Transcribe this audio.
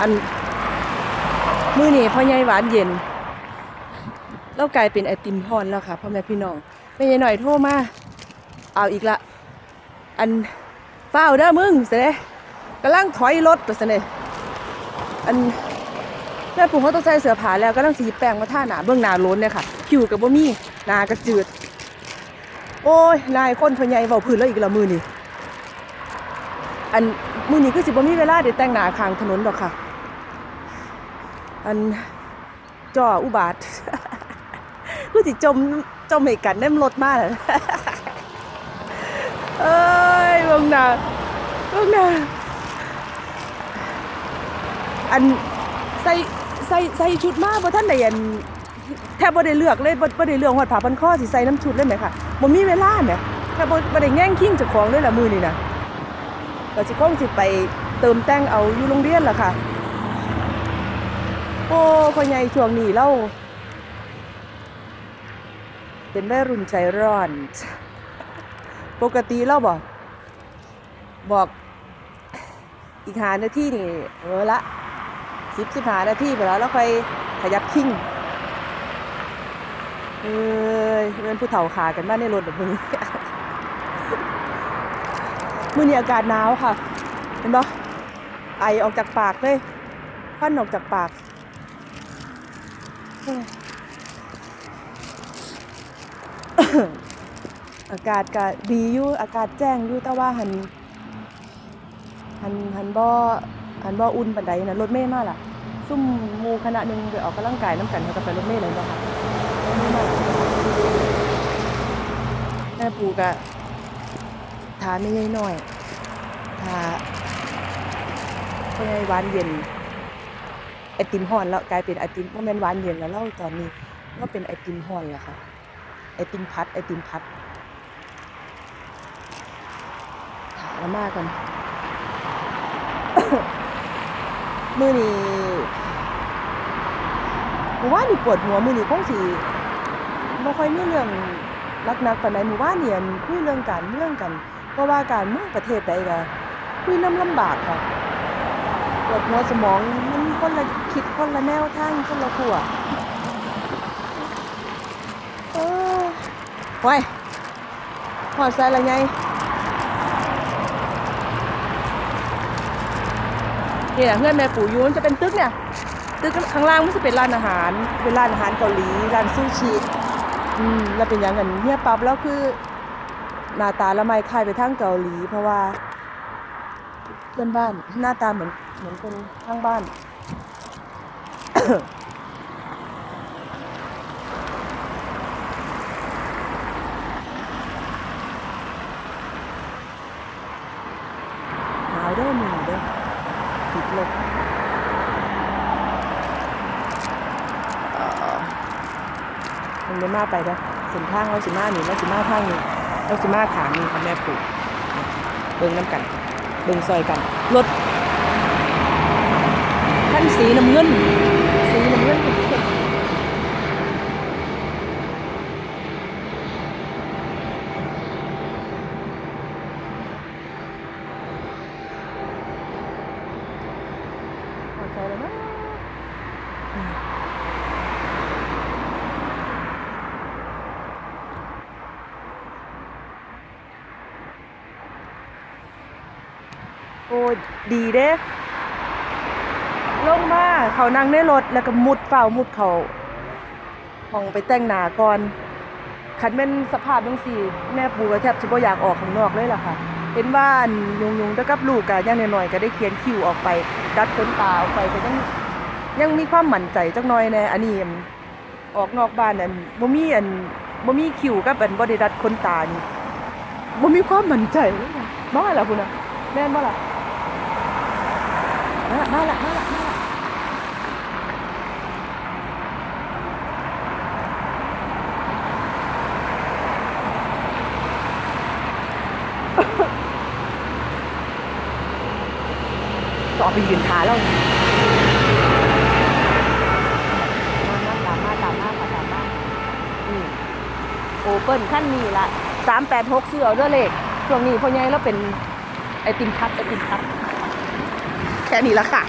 อันมื้อนี้พ่อใหญ่หวานเย็นแล้วกลายเป็นไอติมพรแล้วค่ะพ่อแม่พี่น้องแม่ใหญ่หน่อยโทรมาเอาอีกละ อันเฝ้าเด้อมึงเสยกำลังถอยรถตัวเสยอันแม่ปู่เขาต้องใส่เสื้อผ้าแล้วกำลังสีแป้งมาท่าหนาเบื้องหนาล้นเนี่ยค่ะผิวกับบ่มีหนาก็จืด โอ้ยนายคนพ่อใหญ่เว้าพื้นแล้วอีกละมือนี่อันมือนี้คือสิบ่มีเวลาได้แต่งหน้าข้างถนนดอกค่ะ อันจ่ออุบาทคือสิจมจมให้กันแนมรถมาแล้วเอ้ยเบิ่งนาเบิ่งนาอันใส่ใส่ใส่ชุดมากบ่ทันได้อันแทบบ่ได้เลือกเลยบ่บ่ได้เลือกฮอดผ้าพันคอสิใส่น้ำชุดเลยไหมค่ะบ่มีเวลาแหมแทบบ่บ่ได้แย่งคิงจ้าของเลยล่ะมือนี้น่ะก็สิคงสิไปเติมแต่งเอาอยู่โรงเรียนล่ะค่ะ โอ้พ่อใหญ่ช่วงนี้เราเป็นวัยรุ่นใจร้อน ปกติเราบอก บอกอีกหานาทีนี่เออละสิบสิบหานาทีไปแล้วแล้วค่อยขยับคิงเอ้ยเป็นผู้เฒ่าขากันมากในรถแบบมือมือนี้อากาศหนาวค่ะ เห็นปะไอออกจากปากเลยควันออกจากปาก อากาศก็ดีอยู่อากาศแจ้งอยู่แต่ว่าหันหันหันบ่หันบ่อุ่นปานใดนะรถเมล์มาล่ะ ซุ่มมูคณะหนึงไปออกกำลังกายน้ำกันเขาก็ไปรถเมล์เลยบ่ค่ะแม่ปู่ก็ทานไม่ใหญ่หน่อยทาเพื่อให้หวานเย็น อติมฮ้อนแล้วกลายเป็นไอติมบ่แม่นหวานเย็นแล้วเล่าตอนนี้ก็เป็นไอติมฮ้อนแล้วค่ะไอติมพัดไอติมพัดถามมากกันมือนี้หมู่ว่านนี่ปวดหัวมือนี้คงสิบ่ค่อยมีเรื่องรักนักปานใดหมู่ว่านเนี่ยคุยเรื่องการเมืองกัน เพราะว่าการเมืองประเทศใดก็คุยน้ำลำบากค่ะ ปวดหัวสมองมันคนละคิดคนละแนวทางคนละขั้วเออไว้หอดใส่ละไงนี่แหละเพื่อนแม่ปู่ยูนจะเป็นตึกเนี่ยตึกข้างล่างมันจะเป็นร้านอาหาร เป็นร้านอาหารเกาหลีร้านซูชิอืมแล้วเป็นอย่างนั้นเฮียปั๊บแล้วคือหน้าตาละไมคล้ายไปทางเกาหลีเพราะว่า เพื่อนบ้าน หน้าตาเหมือนเหมือนคนข้างบ้าน หนาวด้อหนาวเด้อติดลบเออมันไม่มาไปเด้อส้นทางเราสิมาหนี่เราสิมาทางนี้เราสิมาขางนี่ค่ะแม่ปู่เบิ่งน้ำกัน เบิ่งซอยกัน รถท่านสีน้ำเงิน สีน้ำเงินพอใจแล้วนะ โอ้ดีเด้ลงมาเขานั่งในรถแล้วก็มุดเฝ้ามุดเขาห้องไปแต่งหน้าก่อนคันเป็นสภาพจังซี่ แม่ปูก็แทบสิบ่อยากออกข้างนอกเลยล่ะค่ะ เห็นว่าอันยุงๆต่กับลูกก็อย่างน้อยๆก็ได้เขียนคิวออกไป ดัดขนตาออกไปก็ยังยังมีความหมั่นใจจักหน่อยแน่อันนี้ออกนอกบ้านอันบ่มีอันบ่มีคิวกับอันบ่ได้ดัดขนตานี่บ่มีความหมั่นใจเลยค่ะมาล่ะพุ่นน่ะแม่นบ่ล่ะ มาละมาละมาละมาละก็เอาไปยืนขาแล้วมาโอเปิลขั้นนี้ละสามแปดหกเสือเด้อเลขช่วงนี้พ่อใหญ่แล้วเป็นไอติมพัดไอติมพัด แค่นี้ละค่ะ